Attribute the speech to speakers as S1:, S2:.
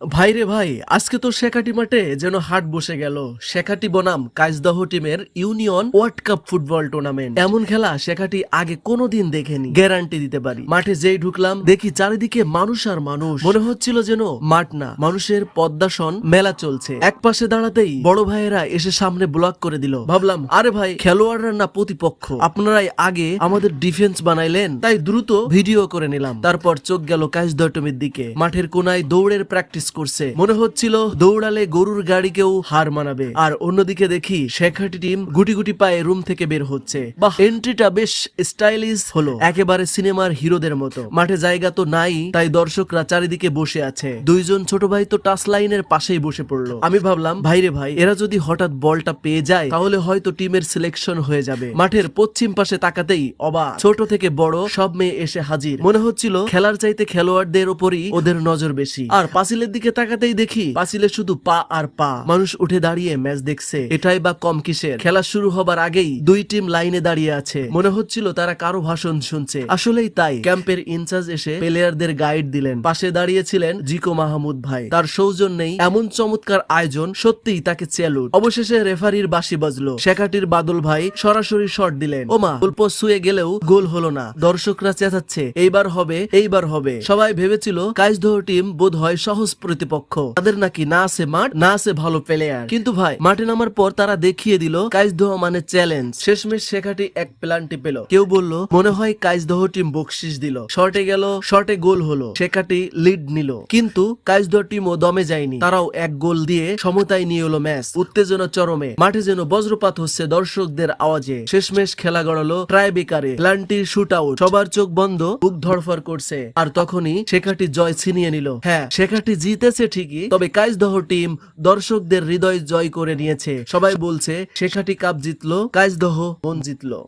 S1: ভাইরে ভাই, আজকে তো শেখাটি মাঠে যেন হাট বসে গেল। শেখাটি বনাম কাজদহ টিমের union world cup football tournament. এমন খেলা শেখাটি আগে কোনোদিন দেখেনি, গ্যারান্টি দিতে পারি। মাঠে যেই ঢুকলাম, দেখি চারিদিকে মানুষ আর মানুষ। মনে হচ্ছিল যেন মাঠ না, মানুষের পদ্মাসন মেলা চলছে। এক পাশে দাঁড়াতেই বড় ভাইয়েরা এসে সামনে ব্লক করে দিল। ভাবলাম, আরে ভাই, খেলোয়াড়রা না প্রতিপক্ষ। আপনারাই আগে আমাদের ডিফেন্স বানাইলেন, তাই দ্রুত ভিডিও করে নিলাম। তারপর চোখ গেল কাজদহ টিমের দিকে। মাঠের কোনায় দৌড়ের প্র্যাকটিস করছে। মনে হচ্ছিল দৌড়ালে গরুর গাড়িকেও হার মানাবে। আর অন্যদিকে দেখি শেখাটি টিম গুটি গুটি পায়ে রুম থেকে বের হচ্ছে। বাহ এন্ট্রিটা বেশ স্টাইলিশ হলো। একেবারে সিনেমার হিরোদের মতো। মাঠে জায়গা তো নাই, তাই দর্শকরা চারিদিকে বসে আছে। দুইজন ছোট ভাই তো টাচ লাইনের পাশেই বসে পড়ল। আমি ভাবলাম ভাইরে ভাই, এরা যদি হঠাৎ বলটা পেয়ে যায়, তাহলে হয়তো টিমের সিলেকশন হয়ে যাবে। মাঠের পশ্চিম পাশে তাকাতেই অবা ছোট থেকে বড়, সব মেয়ে এসে হাজির। মনে হচ্ছিল, খেলার চাইতে খেলোয়াড়দের উপরই ওদের নজর বেশি। আর পাঁচিলের দিকে তাকাতেই দেখি পাঁচিলে শুধু পা আর পা। মানুষ উঠে দাঁড়িয়ে ম্যাচ দেখছে। এটাই বা কম কিসের? খেলা শুরু হবার আগেই দুই টিম লাইনে দাঁড়িয়ে আছে। মনে হচ্ছিল তারা কারও ভাষণ শুনছে। আসলেই তাই। ক্যাম্পের ইনচার্জ এসে প্লেয়ারদের গাইড দিলেন। পাশে দাঁড়িয়েছিলেন জিকো মাহমুদ ভাই। তার সৌজন্যেই এমন চমৎকার আয়োজন সত্যিই তাকে চেলুট। অবশেষে রেফারির বাসি বাজলো। শেখাটির বাদল ভাই সরাসরি শট দিলেন। ওমা, অল্প শুয়ে গেলেও গোল হলো না। দর্শকরা চেঁচাচ্ছে, এইবার হবে এইবার হবে। সবাই ভেবেছিল কাইজদহ টিম বোধ হয় সহজ প্রতিপক্ষ। তাদের নাকি না আছে মাঠ, না আছে ভালো প্লেয়ার কিন্তু ভাই, মাঠে নামার পর তারা দেখিয়ে দিল কাইজদহ মানে চ্যালেঞ্জ শেষমেশ শেখাটি এক প্লান্টি পেল। কেউ বলল, মনে হয় কাইজদহ টিম বকশিস দিল। শর্টে গেল শর্টে গোল হলো। শেখাটি লিড নিল। কিন্তু কাইজদহ টিমও দমে যায়নি। তারাও এক গোল দিয়ে সমতায় নিয়ে এলো ম্যাচ। উত্তেজনা চরমে। মাঠে যেন বজ্রপাত হচ্ছে দর্শকদের আওয়াজে। শেষমেশ খেলা গড়ালো ট্রাই বেকারে প্লান্টির শুট আউট সবার চোখ বন্ধ, বুক ধরফর করছে। আর তখনই শেখাটি জয় ছিনিয়ে নিল। হ্যাঁ শেখাটি জিতেছে ঠিকই, তবে কাইজদহ টিম দর্শকদের হৃদয় জয় করে নিয়েছে। সবাই বলছে, শেখাটি কাপ জিতলো কাইজদহ মন জিতলো।